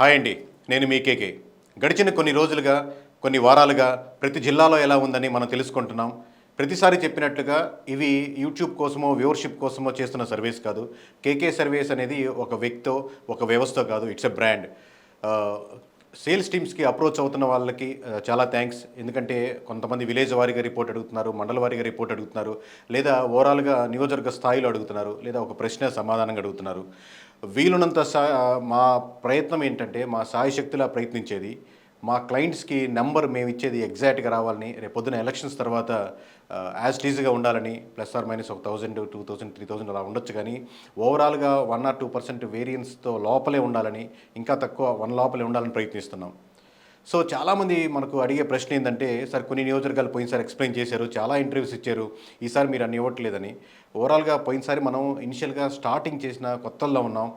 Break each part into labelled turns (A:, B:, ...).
A: Hi అండి నేను మీ కేకే. గడిచిన కొన్ని రోజులుగా కొన్ని వారాలుగా ప్రతి జిల్లాలో ఎలా ఉందని మనం తెలుసుకుంటున్నాం. ప్రతిసారి చెప్పినట్లుగా ఇవి యూట్యూబ్ కోసమో వ్యూవర్షిప్ కోసమో చేస్తున్న సర్వీస్ కాదు. కేకే సర్వీస్ అనేది ఒక వ్యక్తో ఒక వ్యవస్థ కాదు. It's a brand. సేల్స్ టీమ్స్కి అప్రోచ్ అవుతున్న వాళ్ళకి చాలా థ్యాంక్స్. ఎందుకంటే కొంతమంది విలేజ్ వారిగా రిపోర్ట్ అడుగుతున్నారు మండల వారిగా రిపోర్ట్ అడుగుతున్నారు లేదా ఓవరాల్గా నియోజకవర్గ స్థాయిలో అడుగుతున్నారు లేదా ఒక ప్రశ్న సమాధానంగా అడుగుతున్నారు. వీలున్నంత సా మా ప్రయత్నం ఏంటంటే మా సాయశక్తిలా ప్రయత్నించేది. మా క్లయింట్స్కి నెంబర్ మేము ఇచ్చేది ఎగ్జాక్ట్గా రావాలని రేపు పొద్దున ఎలక్షన్స్ తర్వాత యాజ్ టీజ్గా ఉండాలని ప్లస్ ఆర్ మైనస్ ఒక thousand two thousand three thousand అలా ఉండొచ్చు కానీ ఓవరాల్గా వన్ ఆర్ టూ పర్సెంట్ వేరియన్స్తో లోపలే ఉండాలని ఇంకా తక్కువ వన్ లోపలే ఉండాలని ప్రయత్నిస్తున్నాం. సో చాలామంది మనకు అడిగే ప్రశ్న ఏంటంటే సార్ కొన్ని నియోజకవర్గాలు పోయినసారి ఎక్స్ప్లెయిన్ చేశారు చాలా ఇంటర్వ్యూస్ ఇచ్చారు ఈసారి మీరు అన్ని ఇవ్వట్లేదని. ఓవరాల్గా పోయినసారి మనం ఇనిషియల్గా స్టార్టింగ్ చేసిన కొత్తల్లో ఉన్నాం.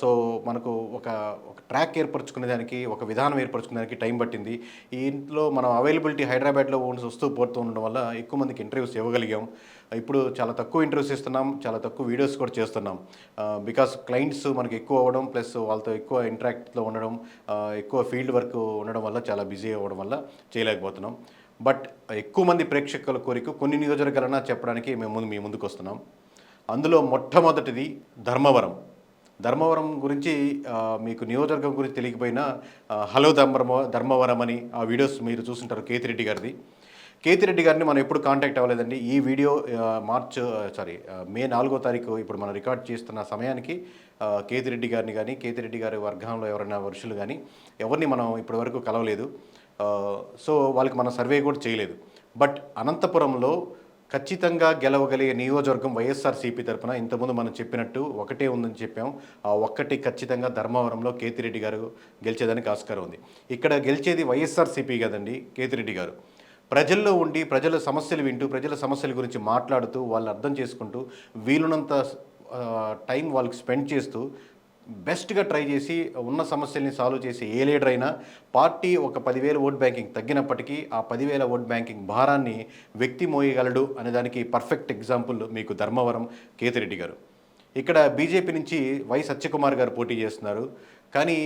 A: సో మనకు ఒక ఒక ట్రాక్ ఏర్పరచుకునే దానికి ఒక విధానం ఏర్పరచుకునే దానికి టైం పట్టింది. ఈ ఇంట్లో మనం అవైలబిలిటీ హైదరాబాద్లో ఉండి వస్తూ పోతూ ఉండడం వల్ల ఎక్కువ మందికి ఇంటర్వ్యూస్ ఇవ్వగలిగాం. ఇప్పుడు చాలా తక్కువ ఇంటర్వ్యూస్ ఇస్తున్నాం చాలా తక్కువ వీడియోస్ కూడా చేస్తున్నాం. బికాస్ క్లయింట్స్ మనకి ఎక్కువ అవ్వడం ప్లస్ వాళ్ళతో ఎక్కువ ఇంటరాక్ట్లో ఉండడం ఎక్కువ ఫీల్డ్ వర్క్ ఉండడం వల్ల చాలా బిజీ అవ్వడం వల్ల చేయలేకపోతున్నాం. బట్ ఎక్కువ మంది ప్రేక్షకుల కోరిక కొన్ని నియోజకవర్గాలన్నా చెప్పడానికి మేము ముందు మీ ముందుకు వస్తున్నాం. అందులో మొట్టమొదటిది ధర్మవరం. ధర్మవరం గురించి మీకు నియోజకవర్గం గురించి తెలియకపోయినా హలో ధర్మ ధర్మవరం అని ఆ వీడియోస్ మీరు చూసుంటారు కేతిరెడ్డి గారిది. కేతిరెడ్డి గారిని మనం ఎప్పుడు కాంటాక్ట్ అవ్వలేదండి. ఈ వీడియో మార్చ్ సారీ మే నాలుగో తారీఖు ఇప్పుడు మనం రికార్డ్ చేస్తున్న సమయానికి కేతిరెడ్డి గారిని కానీ కేతిరెడ్డి గారి వర్గంలో ఎవరైనా వర్షులు కానీ ఎవరిని మనం ఇప్పటివరకు కలవలేదు. సో వాళ్ళకి మనం సర్వే కూడా చేయలేదు. బట్ అనంతపురంలో ఖచ్చితంగా గెలవగలిగే నియోజకవర్గం వైఎస్ఆర్సీపీ తరపున ఇంతకుముందు మనం చెప్పినట్టు ఒకటే ఉందని చెప్పాం. ఆ ఒక్కటి ఖచ్చితంగా ధర్మవరంలో కేతిరెడ్డి గారు గెలిచేదానికి ఆస్కారం ఉంది. ఇక్కడ గెలిచేది వైఎస్ఆర్సీపీ కదండి కేతిరెడ్డి గారు. ప్రజల్లో ఉండి ప్రజల సమస్యలు వింటూ ప్రజల సమస్యల గురించి మాట్లాడుతూ వాళ్ళు అర్థం చేసుకుంటూ వీలున్నంత టైం వాళ్ళకి స్పెండ్ చేస్తూ బెస్ట్గా ట్రై చేసి ఉన్న సమస్యల్ని సాల్వ్ చేసి ఏ లీడర్ అయినా పార్టీ ఒక పదివేల ఓట్ బ్యాంకింగ్ తగ్గినప్పటికీ ఆ పదివేల ఓట్ బ్యాంకింగ్ భారాన్ని వ్యక్తి మోయగలడు అనే దానికి పర్ఫెక్ట్ ఎగ్జాంపుల్ మీకు ధర్మవరం కేతిరెడ్డి గారు. ఇక్కడ బీజేపీ నుంచి వై సత్యకుమార్ గారు పోటీ చేస్తున్నారు. కానీ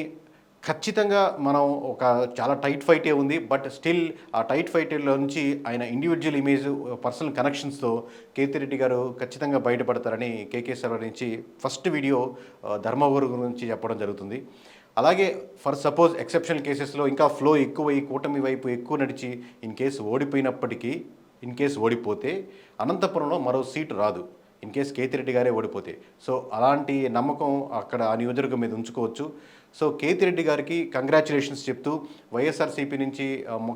A: ఖచ్చితంగా మనం ఒక చాలా టైట్ ఫైటే ఉంది బట్ స్టిల్ ఆ టైట్ ఫైట్లో నుంచి ఆయన ఇండివిజువల్ ఇమేజ్ పర్సనల్ కనెక్షన్స్తో కేతిరెడ్డి గారు ఖచ్చితంగా బయటపడతారని కేకే సర్వర్ నుంచి ఫస్ట్ వీడియో ఆ, ధర్మవరం గురించి చెప్పడం జరుగుతుంది. అలాగే ఫర్ సపోజ్ ఎక్సెప్షనల్ కేసెస్లో ఇంకా ఫ్లో ఎక్కువ ఈ కూటమి వైపు ఎక్కువ నడిచి ఇన్ కేసు ఓడిపోయినప్పటికీ ఇన్ కేసు ఓడిపోతే అనంతపురంలో మరో సీటు రాదు. ఇన్ కేస్ కేతిరెడ్డి గారే ఓడిపోతే. సో అలాంటి నమ్మకం అక్కడ ఆ నియోజకవర్గం మీద ఉంచుకోవచ్చు. సో కేతి రెడ్డి గారికి కంగ్రాచులేషన్స్ చెప్తూ వైఎస్ఆర్సీపీ నుంచి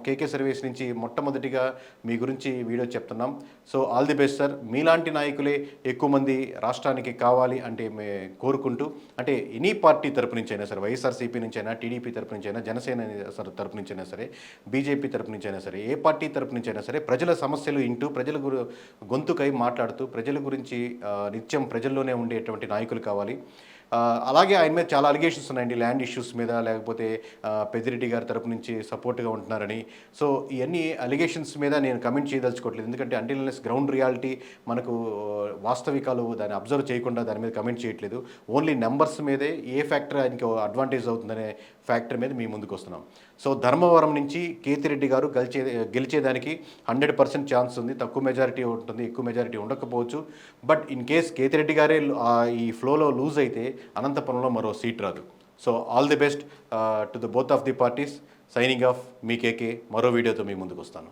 A: కేకే సర్వీస్ నుంచి మొట్టమొదటిగా మీ గురించి వీడియో చెప్తున్నాం. So all the best sir. మీలాంటి నాయకులే ఎక్కువ మంది రాష్ట్రానికి కావాలి అంటే మే కోరుకుంటూ అంటే ఎనీ పార్టీ తరపు నుంచి అయినా సరే వైఎస్ఆర్సీపీ నుంచి అయినా టీడీపీ తరపు నుంచి అయినా జనసేన తరపు నుంచి అయినా సరే బీజేపీ తరపు నుంచి అయినా సరే ఏ పార్టీ తరపు నుంచి అయినా సరే ప్రజల సమస్యలు ఇంటూ ప్రజల గురు గొంతుకై మాట్లాడుతూ ప్రజల గురించి నిత్యం ప్రజల్లోనే ఉండేటువంటి నాయకులు కావాలి. అలాగే ఆయన మీద చాలా అలిగేషన్స్ ఉన్నాయండి ల్యాండ్ ఇష్యూస్ మీద లేకపోతే పెద్దిరెడ్డి గారి తరపు నుంచి సపోర్ట్గా ఉంటున్నారని. సో ఇవన్నీ అలిగేషన్స్ మీద నేను కమెంట్ చేయదలుచుకోవట్లేదు. ఎందుకంటే అంటిల్నెస్ గ్రౌండ్ రియాలిటీ మనకు వాస్తవికాలు దాన్ని అబ్జర్వ్ చేయకుండా దాని మీద కమెంట్ చేయట్లేదు. ఓన్లీ నెంబర్స్ మీదే ఏ ఫ్యాక్టర్ ఆయనకి అడ్వాంటేజ్ అవుతుందనే ఫ్యాక్టర్ మీద మీ ముందుకు వస్తున్నాం. సో ధర్మవరం నుంచి కేతిరెడ్డి గారు గెలిచే గెలిచేదానికి హండ్రెడ్ పర్సెంట్ ఛాన్స్ ఉంది. తక్కువ మెజారిటీ ఉంటుంది ఎక్కువ మెజారిటీ ఉండకపోవచ్చు. బట్ ఇన్ కేస్ కేతిరెడ్డి గారే ఈ ఫ్లోలో లూజ్ అయితే అనంతపురంలో మరో సీట్ రాదు. So all the best to the both of the parties signing off me KK. మరో వీడియోతో మీ ముందుకు వస్తాను.